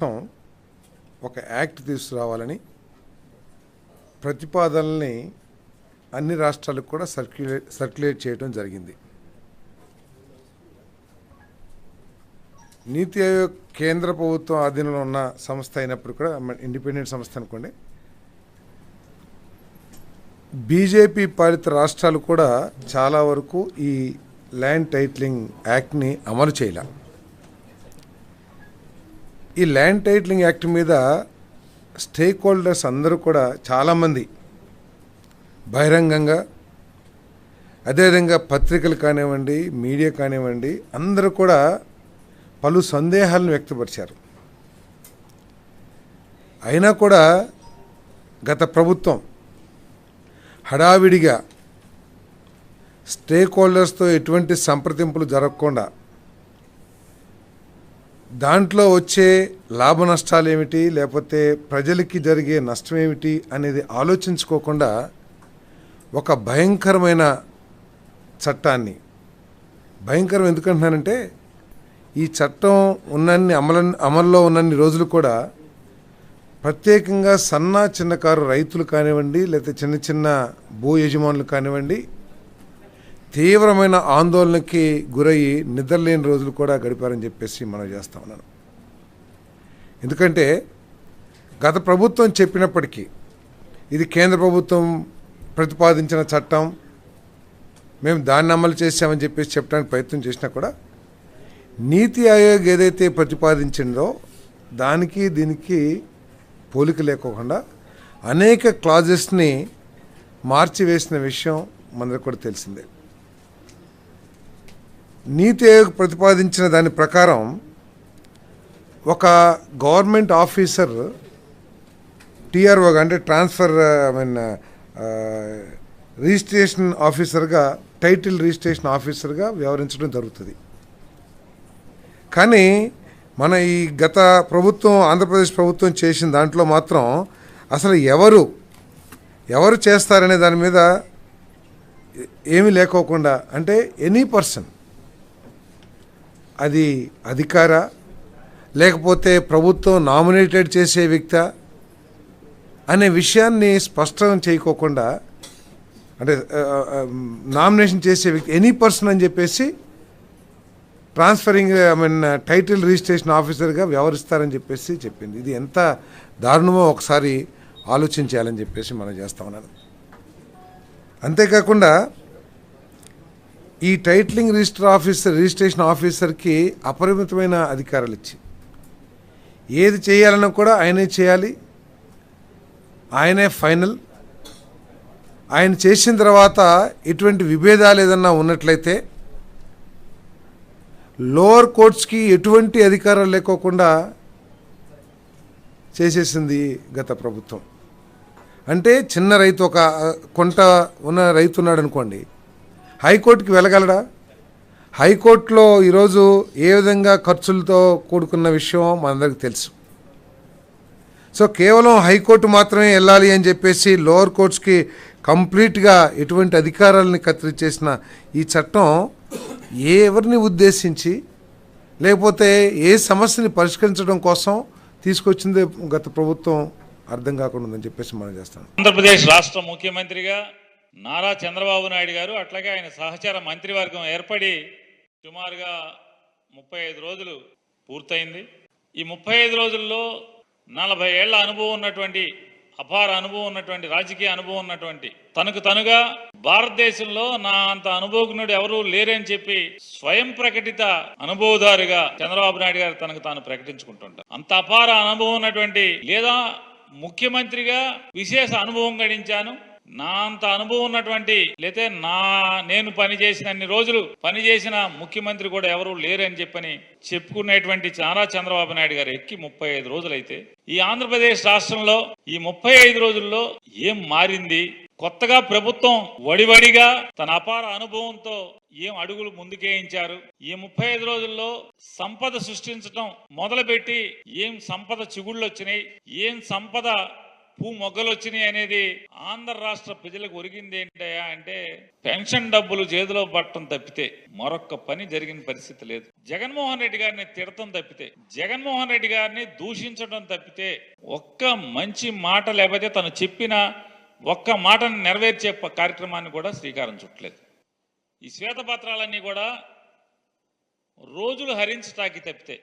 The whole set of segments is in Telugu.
ఒక యాక్ట్ తీసుకురావాలని ప్రతిపాదనల్ని అన్ని రాష్ట్రాలకు కూడా సర్క్యులేట్ సర్క్యులేట్ చేయడం జరిగింది. నీతి ఆయోగ్ కేంద్ర ప్రభుత్వం ఆధీనంలో ఉన్న సంస్థ అయినప్పుడు కూడా ఇండిపెండెంట్ సంస్థ అనుకోండి బీజేపీ పాలిత రాష్ట్రాలు కూడా చాలా వరకు ఈ ల్యాండ్ టైట్లింగ్ యాక్ట్ని అమలు చేయలే. ఈ ల్యాండ్ టైటిలింగ్ యాక్ట్ మీద స్టేక్ హోల్డర్స్ అందరూ కూడా చాలామంది బహిరంగంగా అదేవిధంగా పత్రికలు కానివ్వండి మీడియా కానివ్వండి అందరూ కూడా పలు సందేహాలను వ్యక్తపరిచారు. అయినా కూడా గత ప్రభుత్వం హడావిడిగా స్టేక్ హోల్డర్స్తో ఎటువంటి సంప్రదింపులు జరగకుండా దాంట్లో వచ్చే లాభ నష్టాలు ఏమిటి లేకపోతే ప్రజలకి జరిగే నష్టం ఏమిటి అనేది ఆలోచించుకోకుండా ఒక భయంకరమైన చట్టాన్ని భయంకరం ఎందుకంటున్నానంటే ఈ చట్టం ఉన్నన్ని అమల అమల్లో ఉన్నన్ని రోజులు కూడా ప్రత్యేకంగా సన్న చిన్నకారు రైతులు కానివ్వండి లేకపోతే చిన్న చిన్న భూ యజమానులు కానివ్వండి తీవ్రమైన ఆందోళనకి గురయ్యి నిద్రలేని రోజులు కూడా గడిపారని చెప్పేసి మనం చేస్తా ఉన్నాను. ఎందుకంటే గత ప్రభుత్వం చెప్పినప్పటికీ ఇది కేంద్ర ప్రభుత్వం ప్రతిపాదించిన చట్టం మేము దాన్ని అమలు చేశామని చెప్పేసి చెప్పడానికి ప్రయత్నం చేసినా కూడా నీతి ఆయోగ్ ఏదైతే ప్రతిపాదించిందో దానికి దీనికి పోలిక లేకోకుండా అనేక క్లాజెస్ని మార్చివేసిన విషయం మనకు కూడా తెలిసిందే. నీతి ఆయోగ్ ప్రతిపాదించిన దాని ప్రకారం ఒక గవర్నమెంట్ ఆఫీసర్ టీఆర్ఓగా అంటే ట్రాన్స్ఫర్ ఐ మీన్ రిజిస్ట్రేషన్ ఆఫీసర్గా టైటిల్ రిజిస్ట్రేషన్ ఆఫీసర్గా వ్యవహరించడం జరుగుతుంది. కానీ మన ఈ గత ప్రభుత్వం ఆంధ్రప్రదేశ్ ప్రభుత్వం చేసిన దాంట్లో మాత్రం అసలు ఎవరు ఎవరు చేస్తారనే దాని మీద ఏమీ లేకోకుండా అంటే ఎనీ పర్సన్ అది అధికార? లేకపోతే ప్రభుత్వం నామినేటెడ్ చేసే వ్యక్త? అనే విషయాన్ని స్పష్టం చేయకోకుండా అంటే నామినేషన్ చేసే వ్యక్తి ఎనీ పర్సన్ అని చెప్పేసి transferring I mean title registration ఆఫీసర్గా వ్యవహరిస్తారని చెప్పేసి చెప్పింది. ఇది ఎంత దారుణమో ఒకసారి ఆలోచించాలని చెప్పేసి మనం చేస్తా ఉన్నాను. అంతేకాకుండా ఈ టైటిలింగ్ రిజిస్టర్ ఆఫీసర్ రిజిస్ట్రేషన్ ఆఫీసర్కి అపరిమితమైన అధికారాలు ఇచ్చి ఏది చేయాలన్నా కూడా ఆయనే చేయాలి. ఆయనే ఫైనల్. ఆయన చేసిన తర్వాత ఎటువంటి విభేదాలు ఏదన్నా ఉన్నట్లయితే లోవర్ కోర్ట్స్కి ఎటువంటి అధికారాలు లేకోకుండా చేసేసింది గత ప్రభుత్వం. అంటే చిన్న రైతు ఒక కొంట ఉన్న రైతు ఉన్నాడు అనుకోండి హైకోర్టుకి వెళ్ళగలడా? హైకోర్టులో ఈరోజు ఏ విధంగా ఖర్చులతో కూడుకున్న విషయం మనందరికీ తెలుసు. సో కేవలం హైకోర్టు మాత్రమే వెళ్ళాలి అని చెప్పేసి లోవర్ కోర్ట్స్కి కంప్లీట్గా ఎటువంటి అధికారాలని కత్తిరించేసిన ఈ చట్టం ఎవరిని ఉద్దేశించి లేకపోతే ఏ సమస్యని పరిష్కరించడం కోసం తీసుకొచ్చింది గత ప్రభుత్వం అర్థం కాకుండా ఉందని చెప్పేసి మనం చేస్తాం. ఆంధ్రప్రదేశ్ రాష్ట్ర ముఖ్యమంత్రిగా నారా చంద్రబాబు నాయుడు గారు అట్లాగే ఆయన సహచార మంత్రివర్గం ఏర్పడి సుమారుగా ముప్పై ఐదు రోజులు పూర్తయింది. ఈ ముప్పై ఐదు రోజుల్లో నలభై ఏళ్ళ అనుభవం ఉన్నటువంటి అపార అనుభవం ఉన్నటువంటి రాజకీయ అనుభవం ఉన్నటువంటి తనకు తనుగా భారతదేశంలో నా అంత అనుభవజ్ఞుడు ఎవరూ లేరని చెప్పి స్వయం ప్రకటిత అనుభవదారుగా చంద్రబాబు నాయుడు గారు తనకు తాను ప్రకటించుకుంటుంటారు. అంత అపార అనుభవం ఉన్నటువంటి లేదా ముఖ్యమంత్రిగా విశేష అనుభవం గడించాను. నా అంత అనుభవం ఉన్నటువంటి లేతే నా నేను పనిచేసిన అన్ని రోజులు పనిచేసిన ముఖ్యమంత్రి కూడా ఎవరు లేరని చెప్పని చెప్పుకునేటువంటి నారా చంద్రబాబు నాయుడు గారు ఎక్కి ముప్పై ఐదు రోజులైతే ఈ ఆంధ్రప్రదేశ్ రాష్ట్రంలో ఈ ముప్పై ఐదు రోజుల్లో ఏం మారింది? కొత్తగా ప్రభుత్వం వడివడిగా తన అపార అనుభవంతో ఏం అడుగులు ముందుకేయించారు? ఈ ముప్పై ఐదు రోజుల్లో సంపద సృష్టించడం మొదలుపెట్టి ఏం సంపద చిగుళ్ళు వచ్చినాయి? ఏం సంపద పూ మొగ్గలు వచ్చినాయి అనేది ఆంధ్ర రాష్ట్ర ప్రజలకు ఒరిగింది ఏంటయ్యా అంటే పెన్షన్ డబ్బులు చేతిలో పట్టడం తప్పితే మరొక్క పని జరిగిన పరిస్థితి లేదు. జగన్మోహన్ రెడ్డి గారిని తిడతం తప్పితే జగన్మోహన్ రెడ్డి గారిని దూషించడం తప్పితే ఒక్క మంచి మాట లేకపోతే తను చెప్పిన ఒక్క మాటను నెరవేర్చే కార్యక్రమాన్ని కూడా శ్రీకారం చుట్టలేదు. ఈ శ్వేతపత్రాలన్నీ కూడా రోజులు హరించటానికి తప్పితే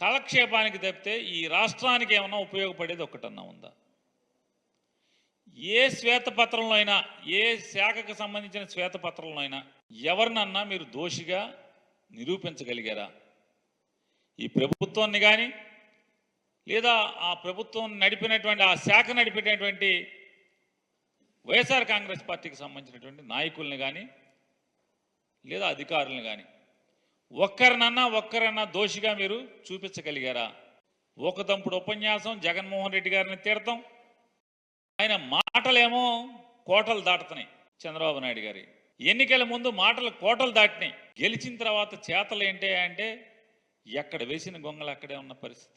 కాలక్షేపానికి తప్పితే ఈ రాష్ట్రానికి ఏమన్నా ఉపయోగపడేది ఒక్కటన్నా ఉందా? ఏ శ్వేతపత్రంలో అయినా ఏ శాఖకు సంబంధించిన శ్వేతపత్రంలో అయినా ఎవరినన్నా మీరు దోషిగా నిరూపించగలిగారా? ఈ ప్రభుత్వాన్ని కానీ లేదా ఆ ప్రభుత్వం నడిపినటువంటి ఆ శాఖ నడిపినటువంటి వైఎస్ఆర్ కాంగ్రెస్ పార్టీకి సంబంధించినటువంటి నాయకుల్ని కానీ లేదా అధికారులను కానీ ఒక్కరినన్నా ఒక్కరన్నా దోషిగా మీరు చూపించగలిగారా? ఒక దంపుడు ఉపన్యాసం జగన్మోహన్ రెడ్డి గారిని తీర్థం. ఆయన మాటలేమో కోటలు దాటుతున్నాయి చంద్రబాబు నాయుడు గారి. ఎన్నికల ముందు మాటలు కోటలు దాటినాయి. గెలిచిన తర్వాత చేతలు ఏంటి అంటే ఎక్కడ వేసిన గొంగలు అక్కడే ఉన్న పరిస్థితి.